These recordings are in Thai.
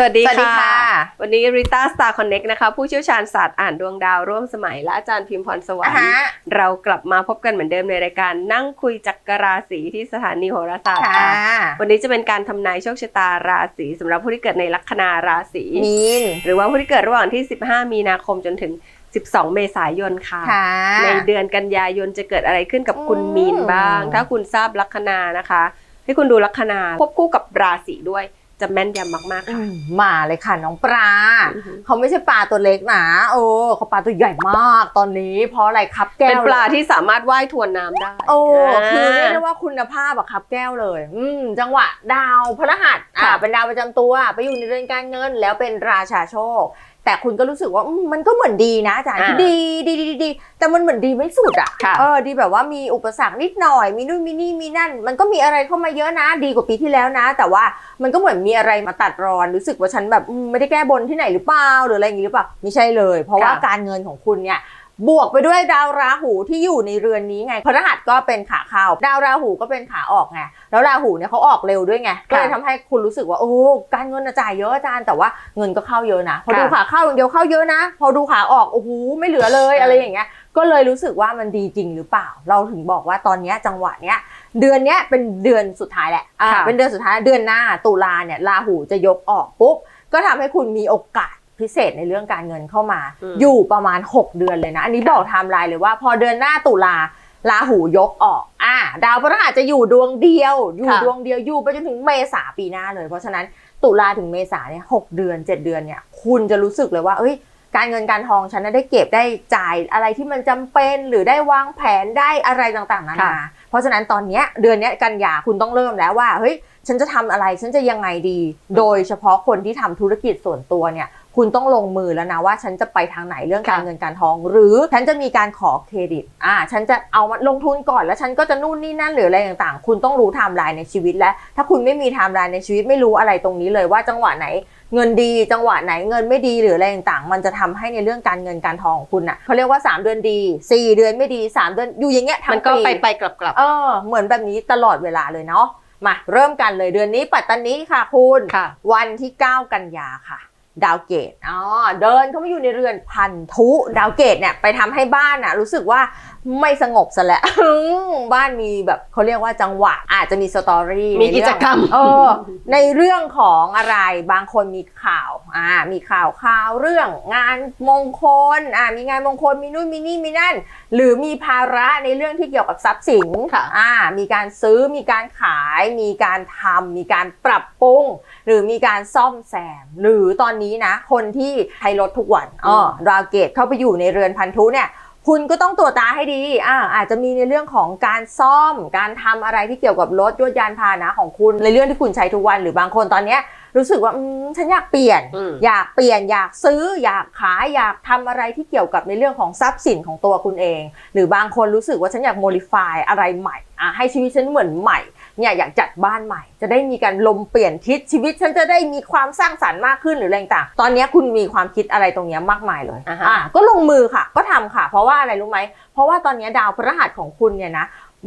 สวัสดีสวัสดีค่ะ วันนี้ริต้าสตาร์คอนเน็กนะคะ ผู้เชี่ยวชาญศาสตร์อ่านดวงดาวร่วมสมัยและอาจารย์พิมพรสวรรอะค์ฮะเรากลับมาพบกันเหมือนเดิมในรายการนั่งคุยจักรราศีที่สถานีโหราศาสตร์ค่ะค่ะวันนี้จะเป็นการทำนายโชคชะตาราศีสำหรับผู้ที่เกิดในลัคนาราศีมีนหรือว่าผู้ที่เกิดระหว่างที่ 15 มีนาคมจนถึง12 เมษายนค่ะค่ะในเดือนกันยายนจะเกิดอะไรขึ้นกับคุณอืมมีนบ้าง ถ้าคุณทราบลัคนานะคะ ให้คุณดูลัคนาควบคู่กับราศีด้วย จะแม่นยำมากๆอืค่ะมมาเลยค่ะน้องปลา อือหือ เขาไม่ใช่ปลาตัวเล็กนะโอ้เขาปลาตัวใหญ่มากตอนนี้ เพราะอะไรครับแก้วเป็นปลาที่สามารถว่ายทวนน้ำได้โอ้าคือเรียกได้ว่าคุณภาพอะครับแก้วเลย อืมจังหวะดาวพฤหัสอ่าค่ะ เป็นดาวประจำตัว ไปอยู่ในเรือนการเงินแล้วเป็นราชาโชค แต่คุณก็รู้สึกว่าอืมมันก็เหมือนดีนะอาจารย์อ่าดีดีดีดีดีแต่มันเหมือนดีไม่สุดอะค่ะเออดีแบบว่ามีอุปสรรคนิดหน่อย มีนู่นมีนี่มีนั่น มันก็มีอะไรเข้ามาเยอะนะ ดีกว่าปีที่แล้วนะ แต่ว่ามันก็เหมือนมีอะไรมาตัดรอนรู้สึกว่าฉันแบบอืมไม่ได้แก้บนที่ไหนหรือเปล่าหรืออะไรอย่างงี้หรือเปล่าไม่ใช่เลย เพราะว่าค่ะการเงินของคุณเนี่ย บวกไปด้วยดาวราหูที่อยู่ในเรือนนี้ไงพฤหัสก็เป็นขาเข้า ดาวราหูก็เป็นขาออกไง แล้วราหูเนี่ยเขาออกเร็วด้วยไง ก็เลยทำให้คุณรู้สึกว่าโอ้การเงินน่ะจ่ายเยอะอาจารย์ แต่ว่าเงินก็เข้าเยอะนะ พอดูขาเข้าอย่างเดียวเข้าเยอะนะ พอดูขาออกโอ้โหไม่เหลือเลยอะไรอย่างเงี้ย ก็เลยรู้สึกว่ามันดีจริงหรือเปล่า เราถึงบอกว่าตอนเนี้ยจังหวะเนี้ยเดือนเนี้ยเป็นเดือนสุดท้ายแหละอ่าค่ะเป็นเดือนสุดท้ายเดือนหน้าตุลาเนี่ยราหูจะยกออกปุ๊บก็ทำให้คุณมีโอกาส พิเศษในเรื่องการเงินเข้ามาอืมอยู่ประมาณ 6 เดือนเลยนะ อันนี้บอกไทม์ไลน์เลยว่า พอเดือนหน้าตุลาราหูยกออก อ่า ดาวพฤหัสจะอยู่ดวงเดียว อยู่ค่ะดวงเดียว อยู่ไปจนถึงเมษาปีหน้าเลย เพราะฉะนั้นตุลาถึงเมษาเนี่ยหกเดือน 7 เดือนเนี่ย คุณจะรู้สึกเลยว่า เอ้ย การเงินการทองฉันน่ะได้เก็บได้จ่ายอะไรที่มันจำเป็นหรือได้วางแผนได้อะไรต่างๆนานาค่ะเพราะฉะนั้นตอนเนี้ยเดือนเนี้ยกันยาคุณต้องเริ่มแล้วว่า เฮ้ย ฉันจะทำอะไร ฉันจะยังไงดี โดยเฉพาะคนที่ทำธุรกิจส่วนตัวเนี่ย คุณต้องลงมือแล้วนะว่าฉันจะไปทางไหนเรื่องการค่ะเงินการทอง หรือฉันจะมีการขอเครดิตอ่าฉันจะเอามาลงทุนก่อนแล้วฉันก็จะนู่นนี่นั่นหรืออะไรต่างๆ คุณต้องรู้ไทม์ไลน์ในชีวิตและถ้าคุณไม่มีไทม์ไลน์ในชีวิตไม่รู้อะไรตรงนี้เลยว่าจังหวะไหนเงินดีจังหวะไหนเงินไม่ดีหรืออะไรต่างๆ มันจะทำให้ในเรื่องการเงินการทองของคุณอะเขาเรียกว่า 3 เดือนดี 4 เดือนไม่ดี 3 เดือนอยู่อย่างเงี้ยทั้งมันก็ปีไปไปกลับกลับเออเหมือนแบบนี้ตลอดเวลาเลยเนาะมาเริ่มกันเลยเดือนนี้ปัตตานีค่ะคุณค่ะวันที่ 9 กันยาค่ะ ดาวเกตอ๋อเดินเข้ามาอยู่ในเรือนพันธุ ดาวเกตเนี่ยไปทำให้บ้านน่ะรู้สึกว่าไม่สงบซะแล้วบ้านมีแบบเขาเรียกว่าจังหวะอาจจะมีสตอรี่มีในกิเรื่องจกรรมเออในเรื่องของอะไรบางคนมีข่าวอ่ามีข่าวข่าวเรื่องงานมงคลอ่ามีงานมงคลมีนู่นมีนี่มีนั่น หรือมีภาระในเรื่องที่เกี่ยวกับทรัพย์สินค่ะอ่ามีการซื้อมีการขาย มีการทำมีการปรับปรุง หรือมีการซ่อมแซม หรือตอนนี้นะ คนที่ใช้รถทุกวันอ๋อดาวเกตเข้าไปอยู่ในเรือนพันธุเนี่ย คุณก็ต้องตรวจตาให้ดีอ่าอาจจะมีในเรื่องของการซ่อม การทำอะไรที่เกี่ยวกับรถยนต์ยานพาหนะของคุณ ในเรื่องที่คุณใช้ทุกวันหรือบางคนตอนเนี้ยรู้สึกว่าอืมฉันอยากเปลี่ยนอืมอยากเปลี่ยนอยากซื้อ อยากขายอยากทำอะไรที่เกี่ยวกับในเรื่องของทรัพย์สินของตัวคุณเอง หรือบางคนรู้สึกว่าฉันอยากโมดิฟายอะไรใหม่อะให้ชีวิตฉันเหมือนใหม่ เนี่ยอยากจัดบ้านใหม่ จะได้มีการลมเปลี่ยนทิศชีวิตฉันจะได้มีความสร้างสรรค์มากขึ้นหรืออะไรต่างๆตอนเนี้ยคุณมีความคิดอะไรตรงเนี้ยมากมายเลยอ่าฮะอะก็ลงมือค่ะ ก็ทำค่ะ เพราะว่าอะไรรู้ไหมเพราะว่าตอนเนี้ยดาวพฤหัสของคุณเนี่ยนะ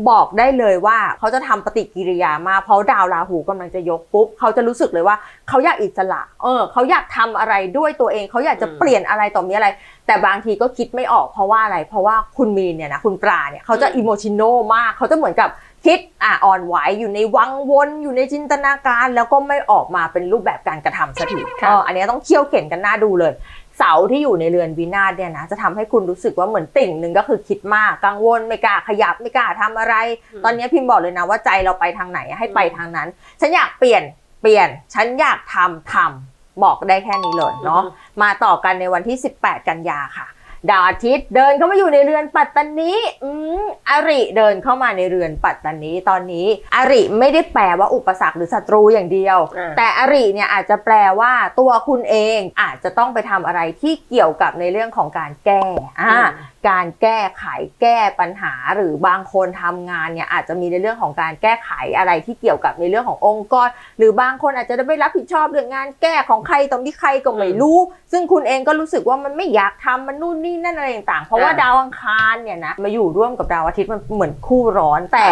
บอกได้เลยว่าเขาจะทำปฏิกิริยามากเพราะดาวราหูกำลังจะยกปุ๊บเขาจะรู้สึกเลยว่าเขาอยากอิสระ เออเขาอยากทำอะไรด้วยตัวเองเขาอยากจะอืมเปลี่ยนอะไรต่อมีอะไร แต่บางทีก็คิดไม่ออกเพราะว่าอะไร เพราะว่าคุณมีนเนี่ยนะคุณปลาเนี่ยเขาจะอืมอิโมชิโนมากเขาจะเหมือนกับ คิดอะอ่อนไหวอยู่ในวังวนอยู่ในจินตนาการ แล้วก็ไม่ออกมาเป็นรูปแบบการกระทำสักทีค่ะเอออันเนี้ยต้องเคี่ยวเข็นกันหน้าดูเลย เสาที่อยู่ในเรือนวินาศเนี่ยนะจะทำให้คุณรู้สึกว่าเหมือนติ่งหนึ่งก็คือคิดมากกังวลไม่กล้าขยับไม่กล้าทำอะไร อืม ตอนนี้พิมพ์บอกเลยนะว่าใจเราไปทางไหนให้ไปทางนั้น ฉันอยากเปลี่ยนเปลี่ยน ฉันอยากทำทำบอกได้แค่นี้เลยเนาะ มาต่อกันในวันที่ 18 กันยาค่ะ ดาวอาทิตย์เดินเข้ามาอยู่ในเรือนปัตตานีอืมอริเดินเข้ามาในเรือนปัตตานีตอนนี้ อริไม่ได้แปลว่าอุปสรรคหรือศัตรูอย่างเดียวอ่าแต่อริเนี่ยอาจจะแปลว่าตัวคุณเองอาจจะต้องไปทำอะไรที่เกี่ยวกับในเรื่องของการแก้อ่าอืม การแก้ไขแก้ปัญหาหรือบางคนทำงานเนี่ยอาจจะมีในเรื่องของการแก้ไขอะไรที่เกี่ยวกับในเรื่องขององค์กร หรือบางคนอาจจะได้ไม่รับผิดชอบเรื่องงานแก้ของใครต่อมีใครก็ไม่รู้ ซึ่งคุณเองก็รู้สึกว่ามันไม่อยากทำมันนู่นนี่นั่นอะไรต่างๆ เพราะว่าอ่าดาวอังคารเนี่ยนะมาอยู่ร่วมกับดาวอาทิตย์มันเหมือนคู่ร้อนแต่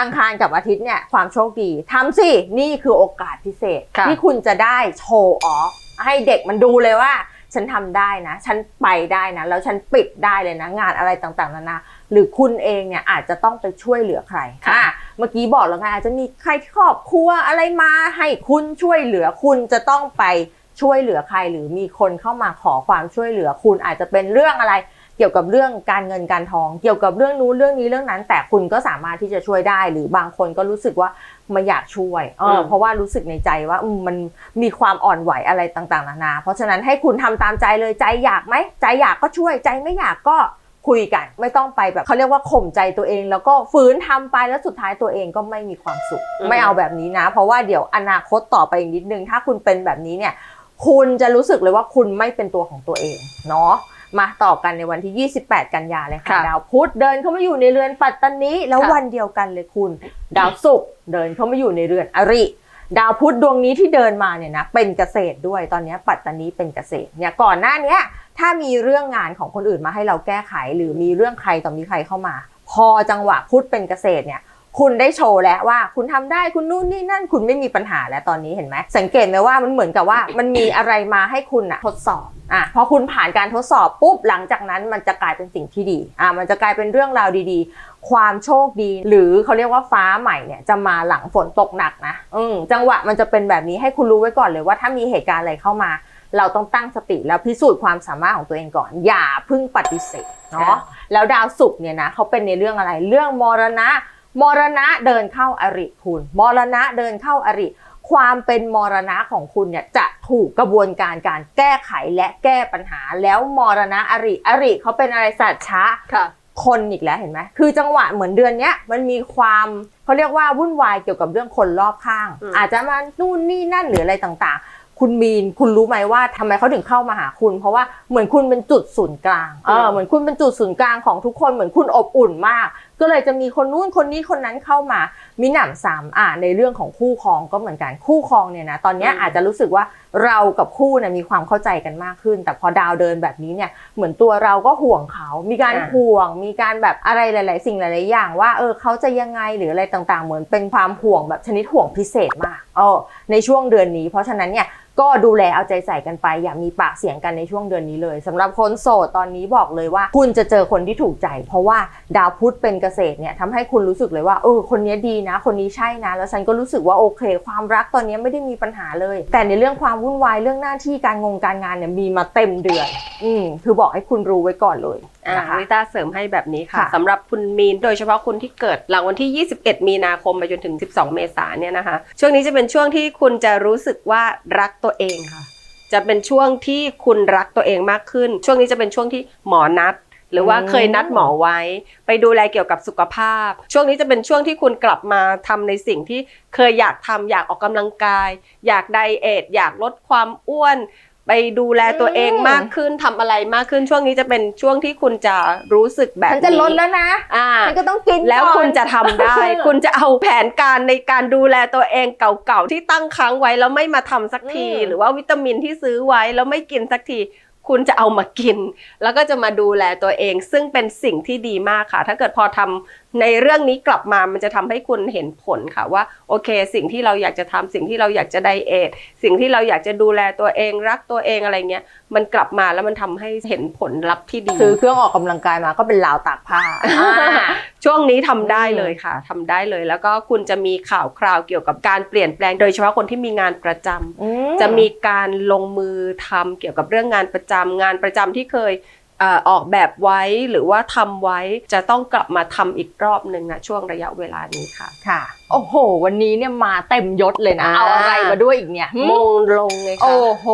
อังคารกับอาทิตย์เนี่ยความโชคดีทำสินี่คือโอกาสพิเศษค่ะที่คุณจะได้โชว์ออฟให้เด็กมันดูเลยว่า ฉันทำได้นะ ฉันไปได้นะ แล้วฉันปิดได้เลยนะ งานอะไรต่างๆนานา หรือคุณเองเนี่ยอาจจะต้องไปช่วยเหลือใครค่ะอะเมื่อกี้บอกแล้วไงอาจจะมีใครที่ครอบครัวอะไรมา ให้คุณช่วยเหลือคุณจะต้องไปช่วยเหลือใคร หรือมีคนเข้ามาขอความช่วยเหลือคุณอาจจะเป็นเรื่องอะไรเกี่ยวกับเรื่องการเงินการทอง เกี่ยวกับเรื่องนู้นเรื่องนี้เรื่องนั้น แต่คุณก็สามารถที่จะช่วยได้ หรือบางคนก็รู้สึกว่า ไม่อยากช่วยเออมเพราะว่ารู้สึกในใจว่าอืมมันมีความอ่อนไหวอะไรต่างๆนานา เพราะฉะนั้นให้คุณทำตามใจเลยใจอยากไหมใจอยากก็ช่วยใจไม่อยากก็คุยกันไม่ต้องไปแบบเขาเรียกว่าข่มใจตัวเอง แล้วก็ฝืนทำไปแล้วสุดท้ายตัวเองก็ไม่มีความสุขอืมไม่เอาแบบนี้นะ เพราะว่าเดี๋ยวอนาคตต่อไปอีกนิดนึง ถ้าคุณเป็นแบบนี้เนี่ย คุณจะรู้สึกเลยว่าคุณไม่เป็นตัวของตัวเองเนาะ มาต่อกันในวันที่ 28 กันยาเลยค่ะค่ะ ดาวพุธเดินเข้ามาอยู่ในเรือนปัตตานีแล้วค่ะวันเดียวกันเลยคุณ ดาวศุกร์เดินเข้ามาอยู่ในเรือนอริดาวพุธดวงนี้ที่เดินมาเนี่ยนะเป็นเกษตรด้วยตอนนี้ปัตตานีเป็นเกษตรเนี่ยก่อนหน้าเนี้ยถ้ามีเรื่องงานของคนอื่นมาให้เราแก้ไข หรือมีเรื่องใครต่อมีใครเข้ามา พอจังหวะพุธเป็นเกษตรเนี่ย คุณได้โชว์แล้วว่า คุณทำได้คุณนู่นนี่นั่นคุณไม่มีปัญหาแล้วตอนนี้เห็นไหมสังเกตไหมว่ามันเหมือนกับว่ามันมีอะไรมาให้คุณอะทดสอบอะพอคุณผ่านการทดสอบปุ๊บหลังจากนั้นมันจะกลายเป็นสิ่งที่ดีอะมันจะกลายเป็นเรื่องราวดีๆ ความโชคดี หรือเขาเรียกว่าฟ้าใหม่เนี่ยจะมาหลังฝนตกหนักนะอืมจังหวะมันจะเป็นแบบนี้ให้คุณรู้ไว้ก่อนเลยว่าถ้ามีเหตุการณ์อะไรเข้ามา เราต้องตั้งสติแล้วพิสูจน์ความสามารถของตัวเองก่อน อย่าเพึ่งปฏิเสธเนาะแล้วดาวศุกร์เนี่ยนะเขาเป็นในเรื่องอะไรเรื่องมรณะ มรณะเดินเข้าอริคุณ มรณะเดินเข้าอริ ความเป็นมรณะของคุณเนี่ยจะถูกกระบวนการการแก้ไขและแก้ปัญหาแล้วมรณะอริ อริเขาเป็นอะไรสัตว์ช้าค่ะคนอีกแล้วเห็นไหมคือจังหวะเหมือนเดือนเนี้ยมันมีความเขาเรียกว่าวุ่นวายเกี่ยวกับเรื่องคนรอบข้างอืมอาจจะมานู่นนี่นั่นหรืออะไรต่างๆ คุณมีนคุณรู้ไหมว่าทำไมเขาถึงเข้ามาหาคุณ เพราะว่าเหมือนคุณเป็นจุดศูนย์กลางเออเหมือนคุณเป็นจุดศูนย์กลางของทุกคนเหมือนคุณอบอุ่นมาก ก็เลยจะมีคนนู้นคนนี้คนนั้นเข้ามามีหนำสามอ่าในเรื่องของคู่ครองก็เหมือนกันคู่ครองเนี่ยนะตอนเนี้ยอืมอาจจะรู้สึกว่าเรากับคู่เนี่ยมีความเข้าใจกันมากขึ้น แต่พอดาวเดินแบบนี้เนี่ยเหมือนตัวเราก็ห่วงเขา มีการอ่าห่วง มีการแบบอะไรหลาย ๆ สิ่งหลาย ๆ อย่างว่าเออเขาจะยังไงหรืออะไรต่าง ๆ เหมือนเป็นความห่วงแบบชนิดห่วงพิเศษมากเออในช่วงเดือนนี้ เพราะฉะนั้นเนี่ย ก็ดูแลเอาใจใส่กันไป อย่ามีปากเสียงกันในช่วงเดือนนี้เลยสำหรับคนโสดตอนนี้บอกเลยว่า คุณจะเจอคนที่ถูกใจ เพราะว่าดาวพุธเป็นเกษตรเนี่ยทำให้คุณรู้สึกเลยว่าเออคนนี้ดีนะ คนนี้ใช่นะ แล้วฉันก็รู้สึกว่าโอเค ความรักตอนนี้ไม่ได้มีปัญหาเลย แต่ในเรื่องความวุ่นวายเรื่องหน้าที่การงงการงานเนี่ยมีมาเต็มเดือน อืมคือบอกให้คุณรู้ไว้ก่อนเลยนะคะลิต้าเสริมให้แบบนี้ค่ะค่ะสำหรับคุณมีนโดยเฉพาะคุณที่เกิดหลังวันที่ 21 มีนาคมไปจนถึง 12 เมษายนเนี่ยนะคะ ช่วงนี้จะเป็นช่วงที่คุณจะรู้สึกว่ารักตัวเองค่ะ จะเป็นช่วงที่คุณรักตัวเองมากขึ้น ช่วงนี้จะเป็นช่วงที่หมอนัดหรือว่าอืมเคยนัดหมอไว้ ไปดูแลเกี่ยวกับสุขภาพ ช่วงนี้จะเป็นช่วงที่คุณกลับมาทำในสิ่งที่เคยอยากทำอยากออกกำลังกาย อยากไดเอทอยากลดความอ้วน ไปดูแลตัวเองมากขึ้นทำอะไรมากขึ้นช่วงนี้จะเป็นช่วงที่คุณจะรู้สึกแบบฉันี้นจะลดแล้วนะอ่าฉันก็ต้องกินแล้วก่อนคุณจะทำได้ คุณจะเอาแผนการในการดูแลตัวเองเก่าๆที่ตั้งค้างไว้แล้วไม่มาทำสักทีอืมหรือว่าวิตามินที่ซื้อไว้แล้วไม่กินสักที คุณจะเอามากิน แล้วก็จะมาดูแลตัวเอง ซึ่งเป็นสิ่งที่ดีมากค่ะ ถ้าเกิดพอทำ ในเรื่องนี้กลับมามันจะทำให้คุณเห็นผลค่ะว่าโอเค สิ่งที่เราอยากจะทำสิ่งที่เราอยากจะไดเอทสิ่งที่เราอยากจะดูแลตัวเองรักตัวเองอะไรเงี้ยมันกลับมาแล้วมันทำให้เห็นผลลัพธ์ที่ดีซื้อเครื่องออกกำลังกายมาก็เป็นราวตากผ้าอ่าช่วงนี้ทำได้อืมเลยค่ะทำได้เลยแล้วก็คุณจะมีข่าวคราวเกี่ยวกับการเปลี่ยนแปลงโดยเฉพาะคนที่มีงานประจำอืจะมีการลงมือทำเกี่ยวกับเรื่องงานประจำงานประจำที่เคยเอ่อออกแบบไว้หรือว่าทำไว้จะต้องกลับมาทำอีกรอบหนึ่งนะช่วงระยะเวลานี้ค่ะค่ะ โอ้โห วันนี้เนี่ยมาเต็มยศเลยนะอ่าเอาอะไรมาด้วยอีกเนี่ยมงลงเลยค่ะโอ้โห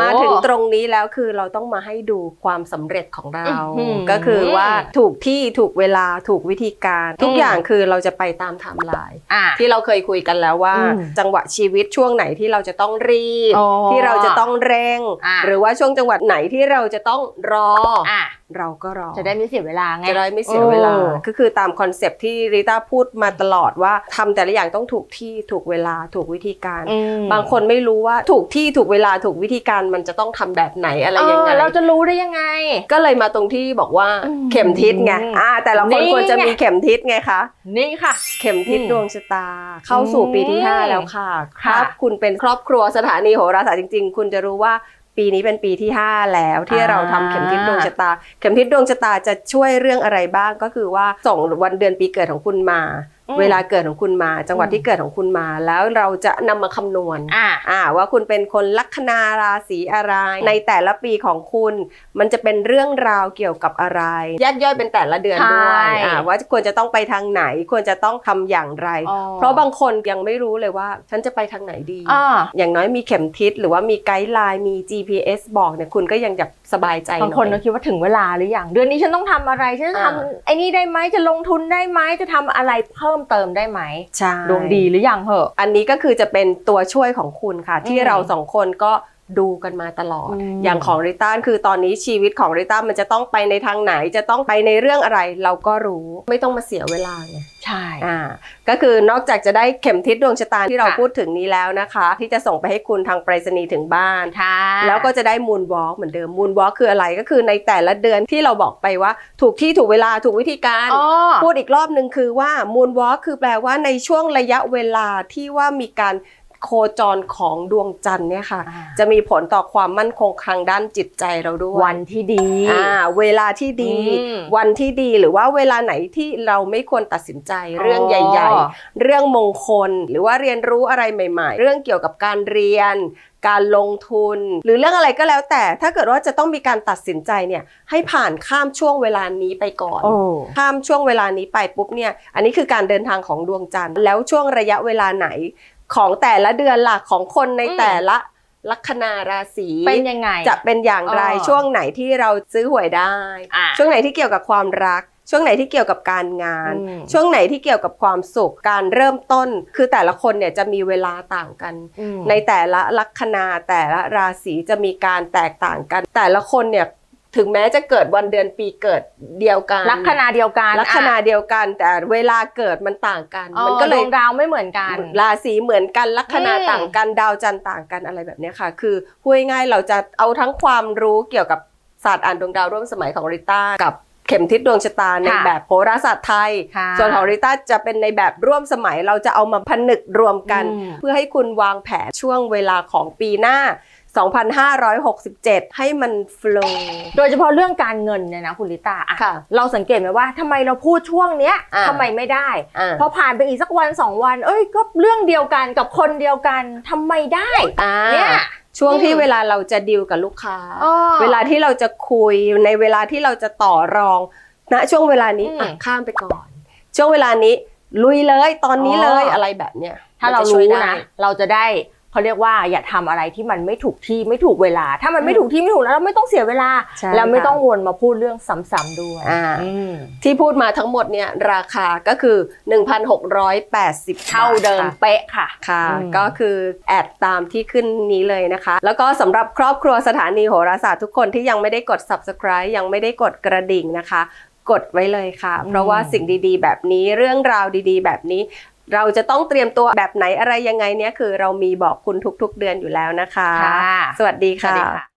มาถึงตรงนี้แล้วคือเราต้องมาให้ดูความสำเร็จของเราอื้อหือก็คือว่าถูกที่ถูกเวลาถูกวิธีการ ทุกอืมอย่างคือเราจะไปตามไทม์ไลน์อะที่เราเคยคุยกันแล้วว่าอืมจังหวะชีวิตช่วงไหนที่เราจะต้องรีบอ๋อที่เราจะต้องเร่งอะหรือว่าช่วงจังหวัดไหนที่เราจะต้องรออะเราก็รอจะได้ไม่เสียเวลาไงจะได้ไม่เสียเวลาออก็คือตามคอนเซปต์ที่ริต้าพูดมาตลอดว่าทำแต่ละอย่างต้องถูกที่ถูกเวลาถูกวิธีการอืมบางคนไม่รู้ว่าถูกที่ถูกเวลาถูกวิธีการมันจะต้องทำแบบไหนอะไรยังไงเออเราจะรู้ได้ยังไง ก็เลยมาตรงที่บอกว่าอืมเข็มทิศไงอ่าแต่ละคนนี่ควรจะมีไงเข็มทิศไงคะนี่ค่ะ เข็มทิศอืมดวงชะตา เข้าสู่ปีที่อืม5แล้วค่ะค่ะถ้าคุณเป็นครอบครัวสถานีโหราศาสตร์จริง ๆ คุณจะรู้ว่า ปีนี้เป็นปีที่ 5 แล้วที่อ่าเราทำเข็มทิศดวงชะตา เข็มทิศดวงชะตาจะช่วยเรื่องอะไรบ้างก็คือว่าส่งวันเดือนปีเกิดของคุณมาอืม เวลาเกิดของคุณมา จังหวัดอืมที่เกิดของคุณมา แล้วเราจะนำมาคำนวณอะอ่าว่าคุณเป็นคนลัคนาราศีอะไร ในแต่ละปีของคุณ มันจะเป็นเรื่องราวเกี่ยวกับอะไรแยกย่อยเป็นแต่ละเดือนด้วยใช่อ่าว่าควรจะต้องไปทางไหนควรจะต้องทำอย่างไรอ๋อเพราะบางคนยังไม่รู้เลยว่า ฉันจะไปทางไหนดีอ่าอย่างน้อยมีเข็มทิศหรือว่ามีไกด์ไลน์มี GPS บอกเนี่ยคุณก็ยังจะ สบายใจหบางคนน่ก็อยคิดว่าถึงเวลาหรือยังเดือนนี้ฉันต้องทำอะไรฉันจะอ่าทำไอ้นี่ได้ไหมจะลงทุนได้ไหมจะทำอะไรเพิ่มเติมได้ไหมใช่ดวงดีหรือยังเหอะ อันนี้ก็คือจะเป็นตัวช่วยของคุณค่ะ ที่อืมเราสองคนก็ ดูกันมาตลอดอืมอย่างของริต้าคือตอนนี้ชีวิตของริต้ามันจะต้องไปในทางไหน จะต้องไปในเรื่องอะไร เราก็รู้ไม่ต้องมาเสียเวลาไงใช่อ่าก็คือนอกจากจะได้เข็มทิศดวงชะตาที่เราค่ะพูดถึงนี้แล้วนะคะ ที่จะส่งไปให้คุณทางไปรษณีย์ถึงบ้านค่ะแล้วก็จะได้มูนวอล์กเหมือนเดิมมูนวอล์กคืออะไรก็คือในแต่ละเดือนที่เราบอกไปว่า ถูกที่ถูกเวลาถูกวิธีการอ๋อพูดอีกรอบหนึ่งคือว่ามูนวอล์กคือแปลว่าในช่วงระยะเวลาที่ว่ามีการ โคจรของดวงจันทร์เนี่ยค่ะอ่าจะมีผลต่อความมั่นคงทางด้านจิตใจเราด้วย วันที่ดีอ่าเวลาที่ดีอืมวันที่ดีหรือว่าเวลาไหนที่เราไม่ควรตัดสินใจเรื่องใหญ่อ๋อๆเรื่องมงคลหรือว่าเรียนรู้อะไรใหม่ ๆ เรื่องเกี่ยวกับการเรียนการลงทุนหรือเรื่องอะไรก็แล้วแต่ถ้าเกิดว่าจะต้องมีการตัดสินใจเนี่ยให้ผ่านข้ามช่วงเวลานี้ไปก่อนโอ้ข้ามช่วงเวลานี้ไปปุ๊บเนี่ยอันนี้คือการเดินทางของดวงจันทร์แล้วช่วงระยะเวลาไหน ของแต่ละเดือนหลักของคนในอืมแต่ละลัคนาราศีเป็นยังไง จะเป็นอย่างไรอ๋อช่วงไหนที่เราซื้อหวยได้อะช่วงไหนที่เกี่ยวกับความรัก ช่วงไหนที่เกี่ยวกับการงานอืมช่วงไหนที่เกี่ยวกับความสุขการเริ่มต้น คือแต่ละคนเนี่ยจะมีเวลาต่างกันอืมในแต่ละลัคนาแต่ละราศีจะมีการแตกต่างกัน แต่ละคนเนี่ย ถึงแม้จะเกิดวันเดือนปีเกิดเดียวกันลัคนาเดียวกันลัคนาเดียวกัน แต่เวลาเกิดมันต่างกันอะมันก็เลดยวงดาวไม่เหมือนกัน ราศีเหมือนกันลัคนาอืมต่างกันดาวจันทร์ต่างกันอะไรแบบเนี้ยค่ะ คือพูดง่ายๆเราจะเอาทั้งความรู้เกี่ยวกับศาสตร์อ่านดวงดาวร่วมสมัยของริต้ากับเข็มทิศดวงชะตาในค่ะแบบโหราศาสตร์ไทยค่ะส่วนของริต้าจะเป็นในแบบร่วมสมัยเราจะเอามาผนึกรวมกันอืมเพื่อให้คุณวางแผนช่วงเวลาของปีหน้า 2567 ให้มันฟล w โดยเฉพาะเรื่องการเงินเนี่ยนะคุณลิตาอะค่ะเราสังเกตไหมว่าทำไมเราพูดช่วงเนี้ยอ่า ทำไมไม่ได้ อ่าพอผ่านไปอีกสักวันสองวัน เอ้ยก็เรื่องเดียวกันกับคนเดียวกันทำไมได้ อ่าเนี่ยช่วงที่อืมเวลาเราจะดีลกับลูกค้า อ้อ เวลาที่เราจะคุยในเวลาที่เราจะต่อรองณช่วงเวลานี้อืมอะข้ามไปก่อน ช่วงเวลานี้ลุยเลยตอนนี้เลยอ๋ออ อะไรแบบเนี้ยถ้าเรามันจะช่วยรู้ได้ นะ เราจะได้ เขาเรียกว่าอย่าทำอะไรที่มันไม่ถูกที่ไม่ถูกเวลา ถ้ามันไม่ถูกที่ไม่ถูกแล้วเราไม่ต้องเสียเวลาใช่แล้วไม่ค่ะต้องวนมาพูดเรื่องซ้ำๆด้วยอ่าอืมที่พูดมาทั้งหมดเนี่ยราคาก็คือ 1,680 เท่าเดิมบทค่ะเป๊ะค่ะค่ะอืมก็คือแอดตามที่ขึ้นนี้เลยนะคะ แล้วก็สำหรับครอบครัวสถานีโหราศาสตร์ทุกคนที่ยังไม่ได้กด subscribe ยังไม่ได้กดกระดิ่งนะคะ กดไว้เลยค่ะ เพราะว่าสิ่งดีๆ แบบนี้เรื่องราวดีๆ แบบนี้ เราจะต้องเตรียมตัวแบบไหนอะไรยังไงเนี่ยคือเรามีบอกคุณทุกๆเดือนอยู่แล้วนะคะค่ะสวัสดีสวัสค่ะดีค่ะ